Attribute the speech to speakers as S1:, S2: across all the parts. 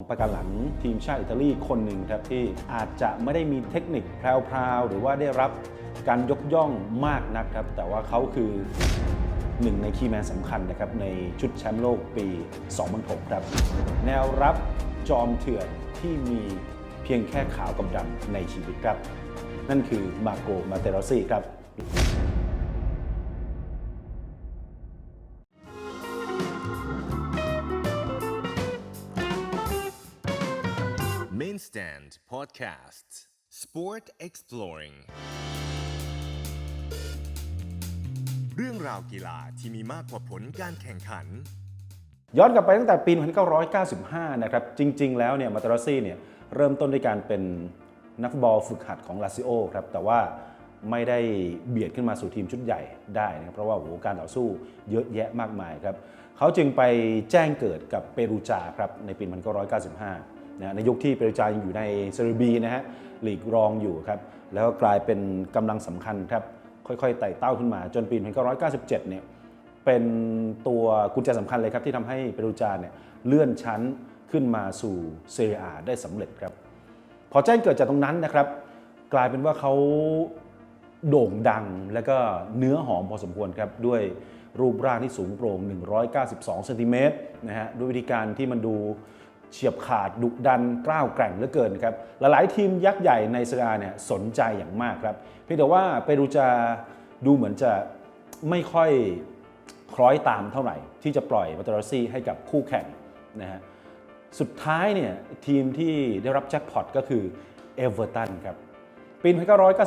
S1: ประการหลังทีมชาติอิตาลีคนหนึ่งครับที่อาจจะไม่ได้มีเทคนิคแพรวๆ หรือว่าได้รับการยกย่องมากนักครับ แต่ว่าเขาคือหนึ่งในคีย์แมนสำคัญนะครับในชุดแชมป์โลกปี 2006 ครับ แนวรับจอมเถื่อนที่มีเพียงแค่ขาวกับดำในชีวิตครับ นั่นคือมาโกมาเตโรซี่ครับ
S2: Main Stand Podcast Sport Exploring เรื่องราวกีฬาที่มีมากกว่าผลการแข่งขัน
S1: ย้อนกลับไปตั้งแต่ปี 1995 นะครับ จริง ๆ แล้วเนี่ยมาตาราซี่เนี่ยเริ่มต้นด้วยการเป็นนักฟุตบอลฝึกหัดของลาซิโอครับ แต่ว่าไม่ได้เบียดขึ้นมาสู่ทีมชุดใหญ่ได้นะครับ เพราะว่าโอ้โหการต่อสู้เยอะแยะมากมายครับ เขาจึงไปแจ้งเกิดกับเปรูจาครับในปี 1995 นะในยุคที่เปรูจายังอยู่ในเซเรบีนะฮะลีกรองอยู่ครับแล้วก็กลายเป็นกำลังสำคัญครับค่อยๆไต่เต้าขึ้นมา จนปี 1997 เนี่ยเป็นตัวกุญแจสำคัญเลยครับที่ทำให้เปรูจาเนี่ยเลื่อนชั้นขึ้นมาสู่เซเรียได้สำเร็จครับ พอแจ้งเกิดจากตรงนั้นนะครับ กลายเป็นว่าเขาโด่งดังและก็เนื้อหอมพอสมควรครับด้วยรูปร่างที่สูงโปร่ง 192 เซนติเมตรนะฮะด้วยวิธีการที่มันดู เฉียบขาดดุดันกล้าวแกร่งเหลือเกินครับหลายๆทีมยักษ์ใหญ่ในเซเรียเนี่ยสนใจอย่างมากครับเพียงแต่ว่าเปรูจาดูเหมือนจะไม่ค่อยคล้อยตามเท่าไหร่ ที่จะปล่อยมาตราซี่ให้กับคู่แข่งนะฮะสุดท้ายเนี่ยทีมที่ได้รับแจ็คพอตก็คือเอเวอร์ตันครับปี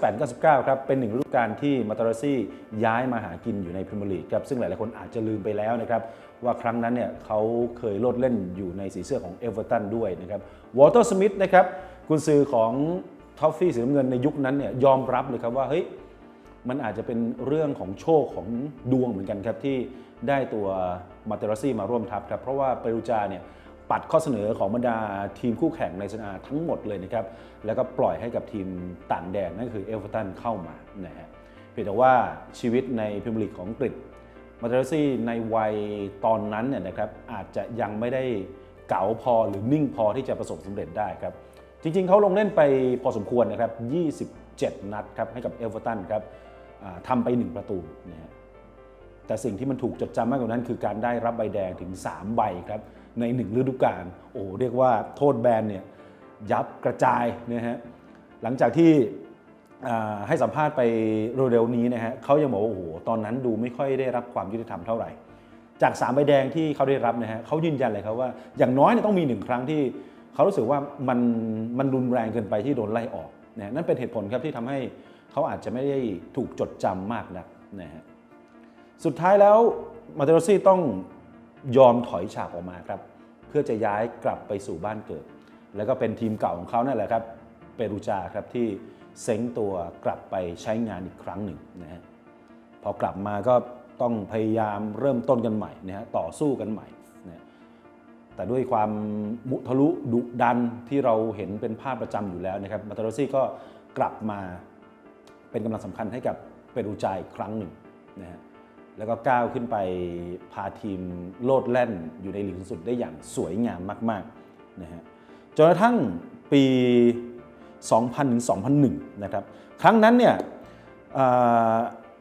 S1: 1998-99 ครับ เป็นหนึ่งฤดูกาลที่มาตาราซี่ย้ายมาหากินอยู่ในพรีเมียร์ลีกครับ ซึ่งหลาย ๆ คนอาจจะลืมไปแล้วนะครับ ว่าครั้งนั้นเนี่ยเขาเคยโลดเล่นอยู่ในสีเสื้อของเอเวอร์ตันด้วยนะครับวอเตอร์สมิธนะครับกุนซือของทอฟฟี่สีน้ำเงินในยุคนั้นเนี่ยยอมรับเลยครับว่าเฮ้ยมันอาจจะเป็นเรื่องของโชคของดวงเหมือนกันครับที่ได้ตัวมาเตราซี่มาร่วมทัพครับเพราะว่าเปรูจาเนี่ยปัดข้อเสนอของบรรดาทีมคู่แข่งในสนาทั้งหมดเลยนะครับแล้วก็ปล่อยให้กับทีมต่างแดนนั่นคือเอลฟ r ตันเข้ามานะฮะเพียงแต่ว่าชีวิตในพรีเมียร์ลีกของอังกฤษ มาเตราซี่ในวัยตอนนั้นเนี่ยนะครับอาจจะยังไม่ได้เก๋าพอหรือนิ่งพอที่จะประสบสำเร็จได้ครับ จริงๆ เขาลงเล่นไปพอสมควรนะครับ 27 นัดครับให้กับเอลฟ r ตันครับอ่าทำไป 1 ประตูนะฮะแต่สิ่งที่มันถูกจดจำมากกว่านั้นคือการได้รับใบแดงถึง 3 ใบครับใน 1 ฤดูกาลโอ้เรียกว่าโทษแบนเนี่ยยับกระจายนะฮะหลังจากที่ ให้สัมภาษณ์ไปเร็วๆนี้นะฮะเขายังบอกว่าโอ้โหตอนนั้นดูไม่ค่อยได้รับความยุติธรรมเท่าไหร่ จากสามใบแดงที่เขาได้รับนะฮะเขายืนยันเลยครับว่าอย่างน้อยเนี่ยต้องมีหนึ่งครั้งที่เขารู้สึกว่ามันมันรุนแรงเกินไปที่โดนไล่ออกนะ,ะนั่นเป็นเหตุผลครับที่ทำให้เขาอาจจะไม่ได้ถูกจดจำมากนักนะฮะสุดท้ายแล้วมาเตโรซี่ต้องยอมถอยฉากออกมาครับเพื่อจะย้ายกลับไปสู่บ้านเกิด แล้วก็เป็นทีมเก่าของเขานั่นแหละครับเปรูจาครับที่ เซ้งตัวกลับไปใช้งานอีกครั้งหนึ่งนะฮะพอกลับมาก็ต้องพยายามเริ่มต้นกันใหม่นะฮะต่อสู้กันใหม่นะแต่ด้วยความมุทะลุดุดันที่เราเห็นเป็นภาพประจำอยู่แล้วนะครับมาตาโรซี่ก็กลับมาเป็นกำลังสำคัญให้กับเปรูจาอีกครั้งหนึ่งนะฮะแล้วก็ก้าวขึ้นไปพาทีมโลดแล่นอยู่ในหลีกสูงสุดได้อย่างสวยงามมากๆนะฮะจนกระทั่งปี 2000ถึง2001 นะครับ ครั้งนั้นเนี่ย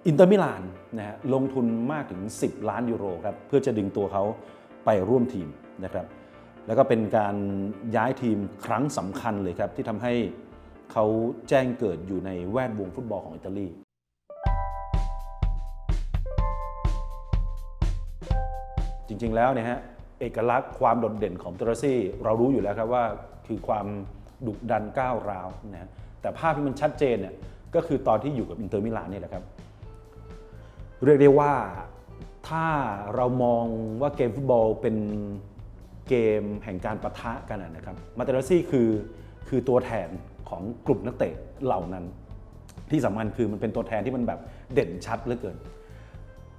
S1: อินเตอร์มิลานนะฮะลงทุนมากถึง 10 ล้านยูโรครับเพื่อจะดึงตัวเขาไปร่วมทีมนะครับ แล้วก็เป็นการย้ายทีมครั้งสำคัญเลยครับ ที่ทำให้เขาแจ้งเกิดอยู่ในแวดวงฟุตบอลของอิตาลีจริงๆแล้วเนี่ยฮะเอกลักษณ์ความโดดเด่นของเตอร์ซี่เรารู้อยู่แล้วครับว่าคือความ ดุดันก้าวร้าวนะฮะแต่ภาพที่มันชัดเจนเนี่ยก็คือตอนที่อยู่กับอินเตอร์มิลานนี่แหละครับ เรียกได้ว่าถ้าเรามองว่าเกมฟุตบอลเป็นเกมแห่งการประทะกันนะนะครับมาเตอร์ซี่คือคือตัวแทนของกลุ่มนักเตะเหล่านั้น ที่สำคัญคือมันเป็นตัวแทนที่มันแบบเด่นชัดเหลือเกิน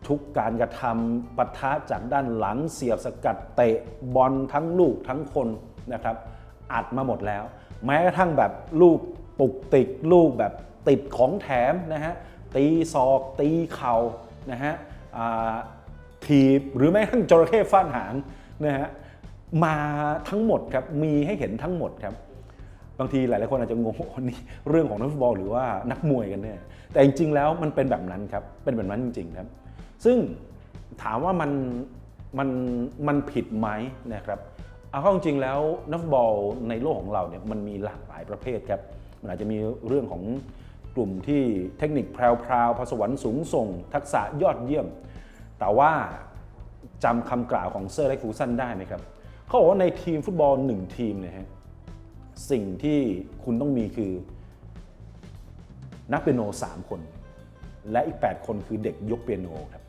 S1: ทุกการกระทำปะทะจากด้านหลังเสียบสกัดเตะบอลทั้งลูกทั้งคนนะครับ อัดมาหมดแล้ว แม้กระทั่งแบบลูกปุกติกลูกแบบติดของแถมนะฮะตีศอกตีเข่านะฮะอ่าถีบหรือแม้กระทั่งจระเข้ฟาดหางนะฮะมาทั้งหมดครับมีให้เห็นทั้งหมดครับบางทีหลายๆคนอาจจะงงว่านนี้เรื่องของนักฟุตบอลหรือว่านักมวยกันเนี่ยแต่จริงๆแล้วมันเป็นแบบนั้นครับเป็นแบบนั้นจริงๆครับ ซึ่งถามว่ามันมันมันผิดไหมนะครับ เอาเข้าจริงแล้วนักฟุตบอลในโลกของเราเนี่ยมันมีหลากหลายประเภทครับ มันอาจจะมีเรื่องของกลุ่มที่เทคนิคแพรวๆพสวรรค์สูงส่ง ทักษะยอดเยี่ยม แต่ว่าจำคำกล่าวของเซอร์เล็กฟูสันได้ไหมครับเขาบอกว่าในทีมฟุตบอลหนึ่งทีมเนี่ยฮะสิ่งที่คุณต้องมีคือนักเปียโน 3 คน และอีก 8 คนคือเด็กยกเปียโนครับ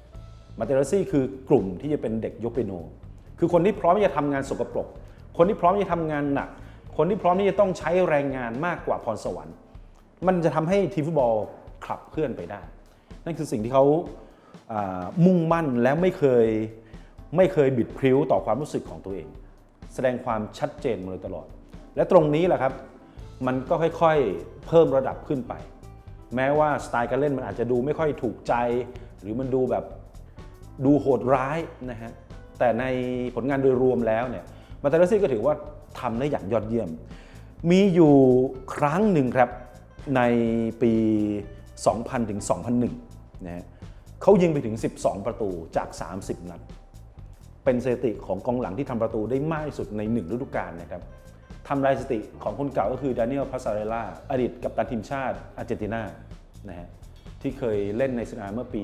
S1: มาเตอร์ซี่คือกลุ่มที่จะเป็นเด็กยกเปียโน คือคนที่พร้อมที่จะทำงานสกปรก คนที่พร้อมที่จะทำงานหนัก คนที่พร้อมที่จะต้องใช้แรงงานมากกว่าพรสวรรค์ มันจะทำให้ทีมฟุตบอลขับเคลื่อนไปได้ นั่นคือสิ่งที่เขาอ่ามุ่งมั่นและไม่เคยไม่เคยบิดพริ้วต่อความรู้สึกของตัวเอง แสดงความชัดเจนมาโดยตลอด และตรงนี้แหละครับมันก็ค่อยๆเพิ่มระดับขึ้นไป แม้ว่าสไตล์การเล่นมันอาจจะดูไม่ค่อยถูกใจ หรือมันดูแบบดูโหดร้ายนะฮะ แต่ในผลงานโดยรวมแล้วเนี่ยมาตาเลซี่ก็ถือว่าทำได้อย่างยอดเยี่ยม มีอยู่ครั้งหนึ่งครับในปี 2000 ถึง 2001 นะฮะเขายิงไปถึง 12 ประตูจาก 30 นัด เป็นสถิติของกองหลังที่ทำประตูได้มากที่สุดในหนึ่งฤดูกาลนะครับทำลายสถิติของคนเก่าก็คือดานิเอลพาซาเรล่าอดีตกัปตันทีมชาติอาร์เจนตินานะฮะที่เคยเล่นในสนามเมื่อปี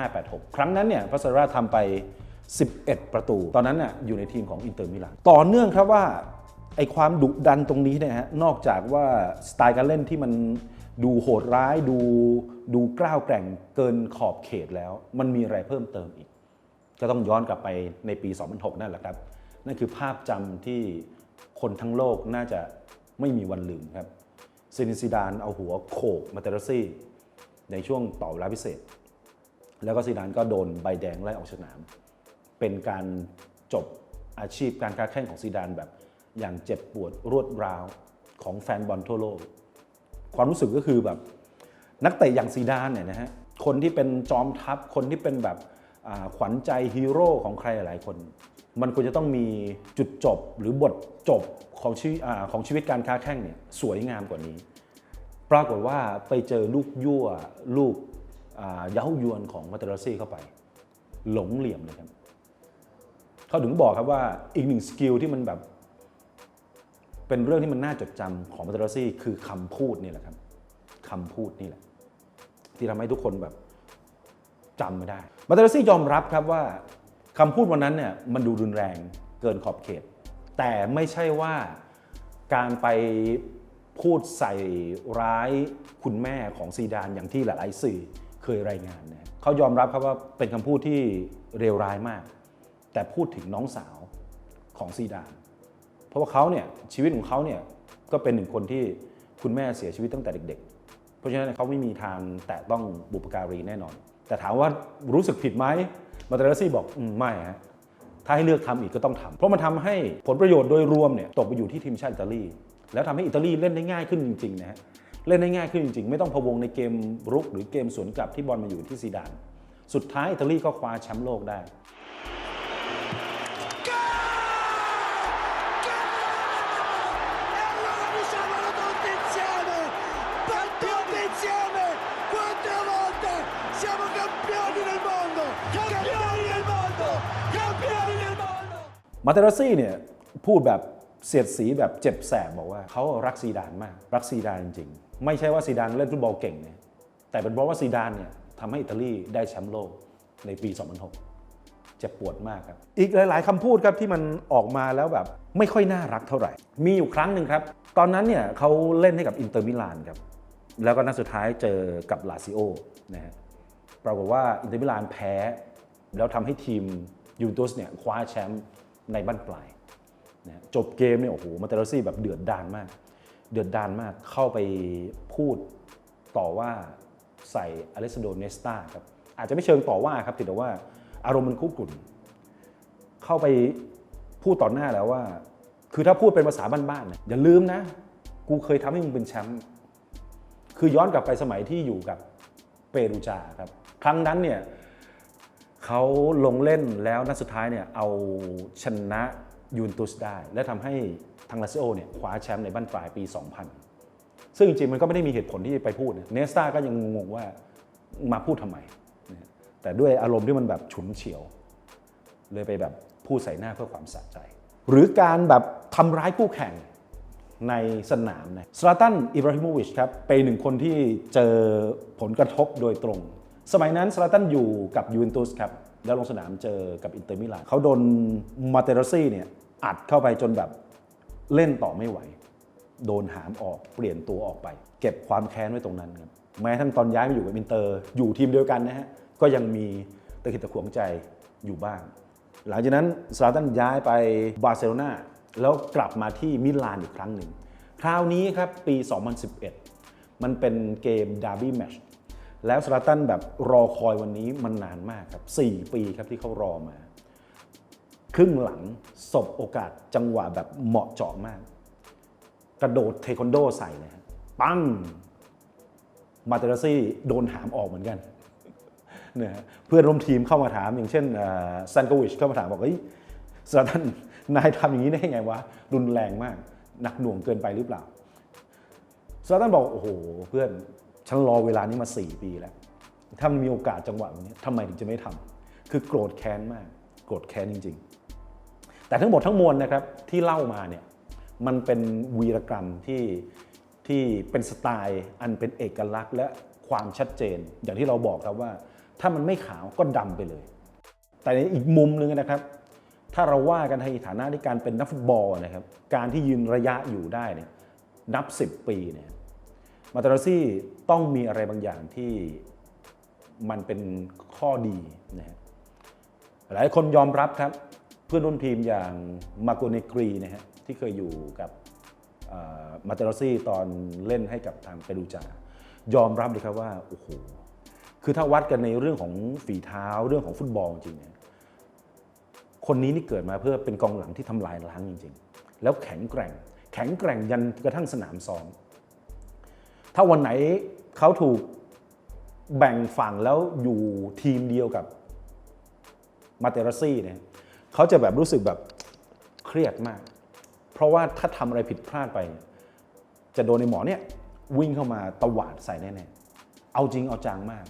S1: 85-86 ครั้งนั้นเนี่ยพาซาเรล่าทำไป 11 ประตู ตอนนั้นน่ะอยู่ในทีมของอินเตอร์มิลานต่อเนื่องครับว่าไอความดุดันตรงนี้เนี่ยฮะนอกจากว่าสไตล์การเล่นที่มันดูโหดร้ายดูดูกล้าวแกร่งเกินขอบเขตแล้ว มันมีอะไรเพิ่มเติมอีก ก็ต้องย้อนกลับไปในปี 2006 นั่นแหละครับ นั่นคือภาพจำที่คนทั้งโลกน่าจะไม่มีวันลืมครับซินิซิดานเอาหัวโขกมาเตอร์ซี่ในช่วงต่อเวลาพิเศษ แล้วก็ซีดานก็โดนใบแดงไล่ออกสนาม เป็นการจบอาชีพการค้าแข่งของซีดานแบบอย่างเจ็บปวดรวดร้าวของแฟนบอลทั่วโลก ความรู้สึกก็คือแบบนักเตะอย่างซีดานเนี่ยนะฮะคนที่เป็นจอมทัพคนที่เป็นแบบขวัญใจฮีโร่ของใครหลายคน มันควรจะต้องมีจุดจบหรือบทจบของชีวิตอของชีวิตการค้าแข่งเนี่ยสวยงามกว่านี้ ปรากฏว่าไปเจอลูกยั่วลูกเย้ายวนของมาเตอร์ซี่เข้าไป หลงเหลี่ยมเลยครับ เขาถึงบอกครับว่าอีกหนึ่งสกิลที่มันแบบ เป็นเรื่องที่มันน่าจดจำของมาเตอร์ซี่คือคำพูดนี่แหละครับคำพูดนี่แหละ ที่ทำให้ทุกคนแบบจำไม่ได้มาเตอร์ซี่ยอมรับครับว่าคำพูดวันนั้นเนี่ยมันดูรุนแรงเกินขอบเขต แต่ไม่ใช่ว่าการไปพูดใส่ร้ายคุณแม่ของซีดานอย่างที่หลาย ๆ สื่อเคยรายงานนะเขายอมรับครับว่าเป็นคำพูดที่เลวร้ายมาก แต่พูดถึงน้องสาวของซีดาน เพราะว่าเขาเนี่ยชีวิตของเขาเนี่ยก็เป็นหนึ่งคนที่คุณแม่เสียชีวิตตั้งแต่เด็ก ๆ เพราะฉะนั้นเขาไม่มีทางแตะต้องบุปการีแน่นอน แต่ถามว่ารู้สึกผิดไหมมาเตอร์ซี่บอกอมไม่ฮะถ้าให้เลือกทำอีกก็ต้องทำเพราะมันทำให้ผลประโยชน์โดยรวมเนี่ยตกไปอยู่ที่ทีมชาติอิตาลี แล้วทำให้อิตาลีเล่นได้ง่ายขึ้นจริงๆนะฮะเล่นได้ง่ายขึ้นจริงๆ ไม่ต้องพะวงในเกมรุกหรือเกมสวนกลับที่บอลมาอยู่ที่ซีดาน สุดท้ายอิตาลีก็คว้าแชมป์โลกได้ มาเตร์ซี่เนี่ยพูดแบบเสียดสีแบบเจ็บแสบบอกว่าเขารักซีดานมาก รักซีดานจริงๆ ไม่ใช่ว่าซีดานเล่นฟุตบอลเก่งเนี่ยแต่เป็นเพราะว่าซีดานเนี่ยทำให้อิตาลีได้แชมป์โลกในปี 2006 เจ็บปวดมากครับ อีกหลาย ๆคำพูดครับที่มันออกมาแล้วแบบไม่ค่อยน่ารักเท่าไหร่ มีอยู่ครั้งหนึ่งครับ ตอนนั้นเนี่ยเขาเล่นให้กับอินเตอร์มิลานครับ แล้วก็นัดสุดท้ายเจอกับลาซิโอนะฮะปรากฏว่าอินเตอร์มิลานแพ้ แล้วทำให้ทีมยูเวนตุสเนี่ยคว้าแชมป์ ในบ้านปลายนะจบเกมเนี่ยโอ้โหมาเตอร์ซี่แบบเดือดดานมาก เดือดดานมากเข้าไปพูดต่อว่าใส่อเลสซานโดเนสตาครับอาจจะไม่เชิงต่อว่าครับแต่ว่าอารมณ์มันคุกรุ่น เข้าไปพูดต่อหน้าแล้วว่า คือถ้าพูดเป็นภาษาบ้านๆเนี่ยอย่าลืมนะ กูเคยทำให้มึงเป็นแชมป์คือย้อนกลับไปสมัยที่อยู่กับเปรูจาครับ ครั้งนั้นเนี่ย เขาลงเล่นแล้วนัดสุดท้ายเนี่ยเอาชนะยูนตุสได้ และทำให้ทางลาซิโอเนี่ยคว้าแชมป์ในบ้านปลายปี 2000 ซึ่งจริงๆมันก็ไม่ได้มีเหตุผลที่ไปพูดเนสตาก็ยังงงว่ามาพูดทำไม แต่ด้วยอารมณ์ที่มันแบบฉุนเฉียว เลยไปแบบพูดใส่หน้าเพื่อความสะใจ หรือการแบบทำร้ายคู่แข่งในสนามนะสลาตันอิบราฮิโมวิชครับเป็นหนึ่งคนที่เจอผลกระทบโดยตรง สมัยนั้นสลาตันอยู่กับยูเวนตุสครับ แล้วลงสนามเจอกับอินเตอร์มิลานเขาโดนมาเตโรซี่เนี่ยอัดเข้าไปจนแบบเล่นต่อไม่ไหว โดนหามออกเปลี่ยนตัวออกไป เก็บความแค้นไว้ตรงนั้นครับแม้ทั้งตอนย้ายมาอยู่กับอินเตอร์อยู่ทีมเดียวกันนะฮะก็ยังมีตะขิดตะขวงใจอยู่บ้าง หลังจากนั้นซาตันย้ายไปบาร์เซโลนาแล้วกลับมาที่มิลานอีกครั้งหนึ่งคราวนี้ครับปี 2011 มันเป็นเกมดาร์บี้แมช แล้วซาตันแบบรอคอยวันนี้มันนานมากครับ 4 ปีครับที่เขารอมา ครึ่งหลังสบโอกาสจังหวะแบบเหมาะเจาะมาก กระโดดเทควันโดใส่เลยปั้ง มาเตอร์ซี่โดนหามออกเหมือนกันเนี่ยฮะเพื่อนร่วมทีมเข้ามาถามอย่างเช่นซันโกวิชเข้ามาถามบอกเฮ้ยสลาตันนายทำอย่างนี้ได้ไงวะ รุนแรงมาก หนักหน่วงเกินไปหรือเปล่าสลาตันบอก โอ้โห เพื่อน ฉันรอเวลานี้มา 4 ปีแล้ว ถ้ามันมีโอกาสจังหวะแบบนี้ทำไมถึงจะไม่ทำคือโกรธแค้นมาก โกรธแค้นจริง ๆ แต่ทั้งหมดทั้งมวลนะครับที่เล่ามาเนี่ยมันเป็นวีรกรรมที่ที่เป็นสไตล์อันเป็นเอกลักษณ์และความชัดเจน อย่างที่เราบอกครับว่า ถ้ามันไม่ขาวก็ดำไปเลย แต่ในอีกมุมหนึงนะครับ ถ้าเราว่ากันในฐานะที่การเป็นนักฟุตบอลนะครับการที่ยืนระยะอยู่ได้เนี่ยนับ 10 ปีเนี่ย มาตาโรซี่ต้องมีอะไรบางอย่างที่มันเป็นข้อดีนะฮะหลายคนยอมรับครับ เพื่อนร่วมทีมอย่างมาโกเนกรีนะฮะที่เคยอยู่กับมาเตโรซี่ตอนเล่นให้กับทางเปรูจายอมรับเลยครับว่าโอ้โหคือถ้าวัดกันในเรื่องของฝีเท้าเรื่องของฟุตบอลจริงเนี่ยคนนี้นี่เกิดมาเพื่อเป็นกองหลังที่ทำลายล้างจริง ๆ แล้วแข็งแกร่ง แข็งแกร่งยันกระทั่งสนามซ้อม ถ้าวันไหนเขาถูกแบ่งฝั่งแล้วอยู่ทีมเดียวกับมาเตอร์ซี่เนี่ยเขาจะแบบรู้สึกแบบเครียดมาก เพราะว่าถ้าทำอะไรผิดพลาดไป จะโดนในหมอเนี่ยวิ่งเข้ามาตวาดใส่แน่ๆ เอาจริงเอาจังมาก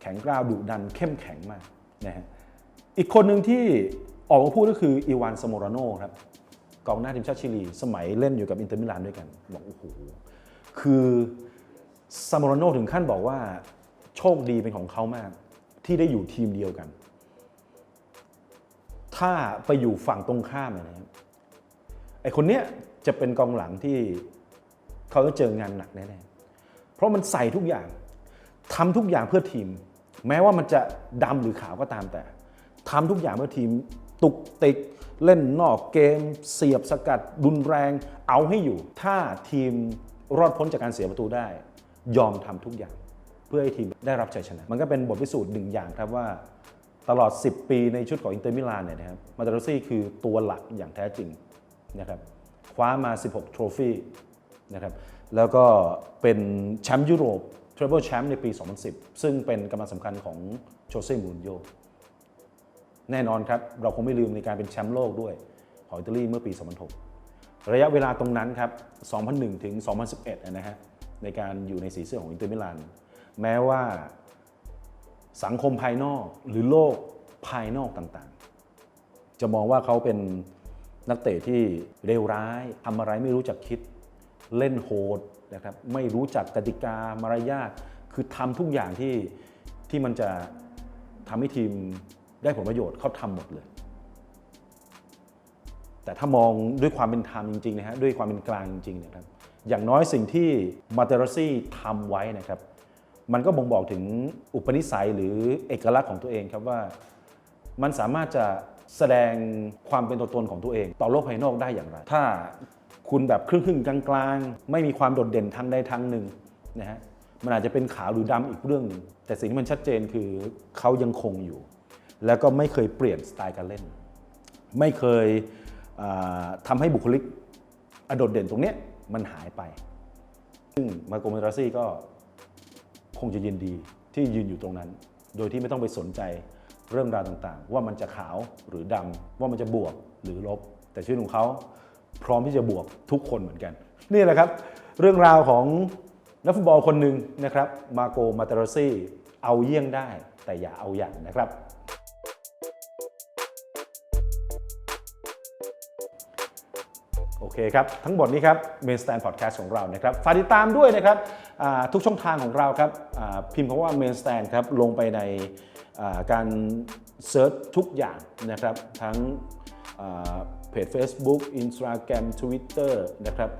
S1: แข็งกร้าวดุดันเข้มแข็งมากนะฮะอีกคนหนึ่งที่ออกมาพูดก็คืออีวานสโมราโนครับกองหน้าทีมชาติชิลี สมัยเล่นอยู่กับอินเตอร์มิลานด้วยกันบอกโอ้โห คือซามโราโนถึงขั้นบอกว่า โชคดีเป็นของเขามาก ที่ได้อยู่ทีมเดียวกัน ถ้าไปอยู่ฝั่งตรงข้ามนะครับไอคนเนี้ยจะเป็นกองหลังที่เขาจะเจองานหนักแน่ๆเพราะมันใส่ทุกอย่างทำทุกอย่างเพื่อทีม แม้ว่ามันจะดำหรือขาวก็ตามแต่ทำทุกอย่างเพื่อทีมตุกติกเล่นนอกเกม เสียบสกัดรุนแรงเอาให้อยู่ ถ้าทีม รอดพ้นจากการเสียประตูได้ ยอมทำทุกอย่าง เพื่อให้ทีมได้รับชัยชนะ มันก็เป็นบทพิสูจน์หนึ่งอย่างครับว่า ตลอด 10 ปีในชุดของอินเตอร์มิลานเนี่ยนะครับมาตาโรซี่คือตัวหลักอย่างแท้จริงนะครับคว้ามา 16 โทรฟี่นะครับแล้วก็เป็นแชมป์ยุโรปทริปเปิลแชมป์ในปี 2010 ซึ่งเป็นกำลังสำคัญของโชเซ่มูรินโญ่แน่นอนครับ เราคงไม่ลืมในการเป็นแชมป์โลกด้วย ของอิตาลีเมื่อปี 2006 ระยะเวลาตรงนั้นครับ 2001 ถึง 2011 นะฮะ ในการอยู่ในสีเสื้อของอินเตอร์มิลาน แม้ว่าสังคมภายนอกหรือโลกภายนอกต่างๆ จะมองว่าเขาเป็นนักเตะที่เลวร้ายทำอะไรไม่รู้จักคิด เล่นโหดนะครับไม่รู้จักกติกามารยาทคือทำทุกอย่างที่ที่มันจะทำให้ทีมได้ผลประโยชน์เขาทำหมดเลย แต่ถ้ามองด้วยความเป็นธรรมจริงๆนะฮะด้วยความเป็นกลางจริงๆนะครับอย่างน้อยสิ่งที่มาเตอร์ซี่ทำไว้นะครับ มันก็บ่งบอกถึงอุปนิสัยหรือเอกลักษณ์ของตัวเองครับว่า มันสามารถจะแสดงความเป็นตัวตนของตัวเอง ต่อโลกภายนอกได้อย่างไร ถ้าคุณแบบครึ่งครึ่งๆกลางๆ ไม่มีความโดดเด่นทางใดทางหนึ่งนะฮะมันอาจจะเป็นขาวหรือดำอีกเรื่องหนึ่งแต่สิ่งที่มันชัดเจนคือเขายังคงอยู่ แล้วก็ไม่เคยเปลี่ยนสไตล์การเล่น ไม่เคย อ่าทำให้บุคลิกอโดดเด่นตรงนี้มันหายไป ซึ่งมาโกเมราซี่ก็คงจะยินดีที่ยืนอยู่ตรงนั้น โดยที่ไม่ต้องไปสนใจเรื่องราวต่างๆ ว่ามันจะขาวหรือดำว่ามันจะบวกหรือลบ แต่ชีวิตของเขาพร้อมที่จะบวกทุกคนเหมือนกัน นี่แหละครับ เรื่องราวของนักฟุตบอลคนหนึ่งนะครับมาโกมาเตโรซี่เอาเยี่ยงได้แต่อย่าเอาอย่างนะครับ โอเคครับ ทั้งหมดนี้ครับ Main Stand Podcast ของเรานะครับฝากติดตามด้วยนะครับทุกช่องทางของเราครับพิมพ์คำว่า Main Stand ครับลงไปในการเซิร์ชทุกอย่างนะครับทั้งเพจ Facebook Instagram Twitter นะครับ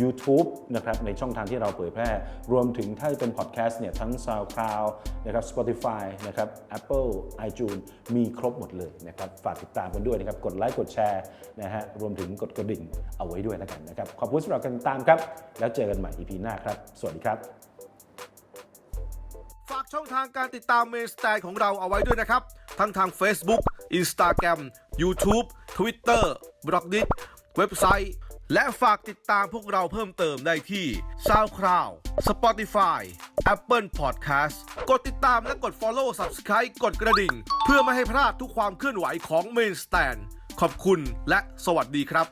S1: YouTube นะครับในช่องทางที่เราเผยแพร่ รวมถึงถ้าเป็นพอดแคสต์เนี่ยทั้ง SoundCloud นะครับ Spotify นะครับ Apple iTunes มีครบหมดเลยนะครับฝากติดตามกันด้วยนะครับ กดไลค์กดแชร์นะฮะรวมถึงกดกระดิ่งเอาไว้ด้วยแล้วกันนะครับ ขอบคุณสำหรับการติดตามครับ แล้วเจอกันใหม่ EP หน้าครับ สวัสดีครับ
S3: ฝากช่องทางการติดตามเมนสแตนของเราเอาไว้ด้วยนะครับ ทั้งทาง Facebook Instagram YouTube Twitter b l o g d i t เว็บไซต์ และฝากติดตามพวกเราเพิ่มเติมได้ที่ SoundCloud Spotify Apple Podcast กดติดตามและกด Follow Subscribe กดกระดิ่ง เพื่อไม่ให้พลาดทุกความเคลื่อนไหวของ Main Stand ขอบคุณและสวัสดีครับ